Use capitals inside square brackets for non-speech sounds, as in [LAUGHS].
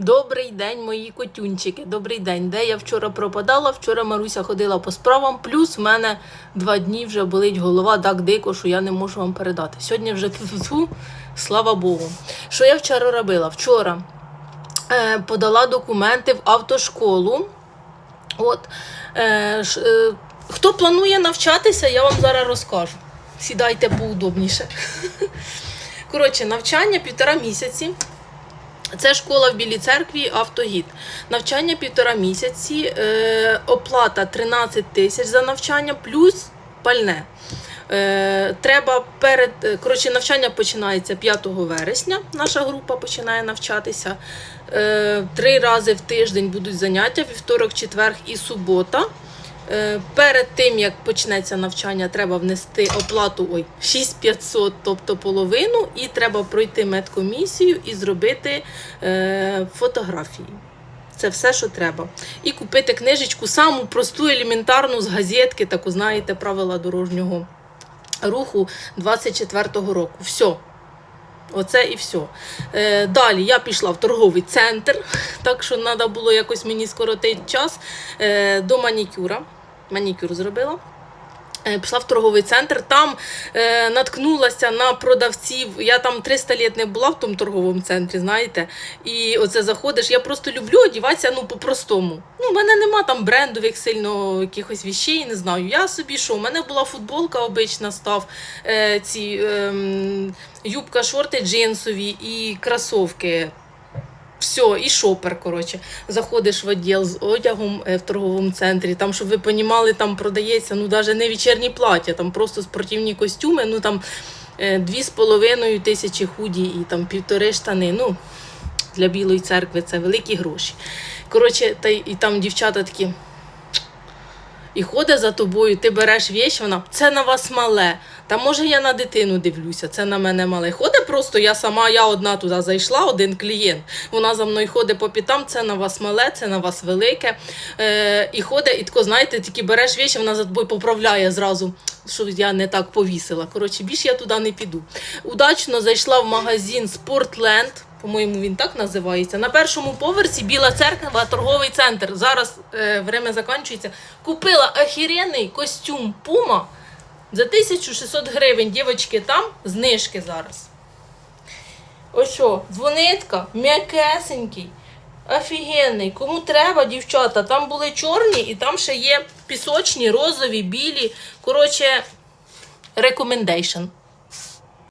Добрий день, мої котюнчики. Добрий день. Де я вчора пропадала? Вчора Маруся ходила по справам. Плюс в мене два дні вже болить голова так дико, що я не можу вам передати. Сьогодні вже ту слава Богу. Що я вчора робила? Вчора е, подала документи в автошколу. От, е, ш, е, хто планує навчатися, я вам зараз розкажу. Сідайте поудобніше. [LAUGHS] Коротше, навчання півтора місяці. Це школа в Білій церкві автогід. Навчання півтора місяці, е, оплата 13 тисяч за навчання, плюс пальне. Е, треба перед е, коротше, навчання починається 5 вересня. Наша група починає навчатися. Три рази в тиждень будуть заняття: вівторок, четверг і субота. Е, Перед тим як почнеться навчання, треба внести оплату ой, 6500, тобто половину, і треба пройти медкомісію і зробити е, фотографії. Це все, що треба. І купити книжечку, саму просту, елементарну з газетки, таку знаєте, правила дорожнього руху 24-го року. Все. Оце і все. Е, далі я пішла в торговий центр, так що треба було якось мені скоротити час е, до манікюра. Манікюр зробила. Е, Пішла в торговий центр, там е, наткнулася на продавців. Я там 300 літ не була в тому торговому центрі, знаєте. І оце заходиш. Я просто люблю одіватися ну, по-простому. Ну, в мене нема там брендових сильно якихось віщей, не знаю. Я собі що, у мене була футболка обична став, е, ці ем, юбка, шорти джинсові і кросовки. Все, і шопер, коротше. Заходиш в відділ з одягом е, в торговому центрі. Там, щоб ви понімали, там продається ну, навіть не вечірні плаття, там просто спортивні костюми, ну там е, дві з половиною тисячі худі і там півтори штани. Ну, для Білої церкви це великі гроші. Коротше, та і там дівчата такі. І ходить за тобою, ти береш віч, вона це на вас мале. Та може я на дитину дивлюся, це на мене мале. Ходить просто, я сама, я одна туди зайшла, один клієнт. Вона за мною ходить по пітам, це на вас мале, це на вас велике. Е, і ходить, і тако, знаєте, тільки береш віч, вона за тобою поправляє зразу, що я не так повісила. Коротше, більше я туди не піду. Удачно зайшла в магазин Спортленд. По-моєму, він так називається. На першому поверсі Біла церква, торговий центр. Зараз е, время закінчується. Купила охеренний костюм Puma за 1600 гривень. Дівчатки, там знижки зараз. Ось що, дзвонитка, м'якесенький, офігенний. Кому треба, дівчата, там були чорні і там ще є пісочні, розові, білі. Коротше, recommendation.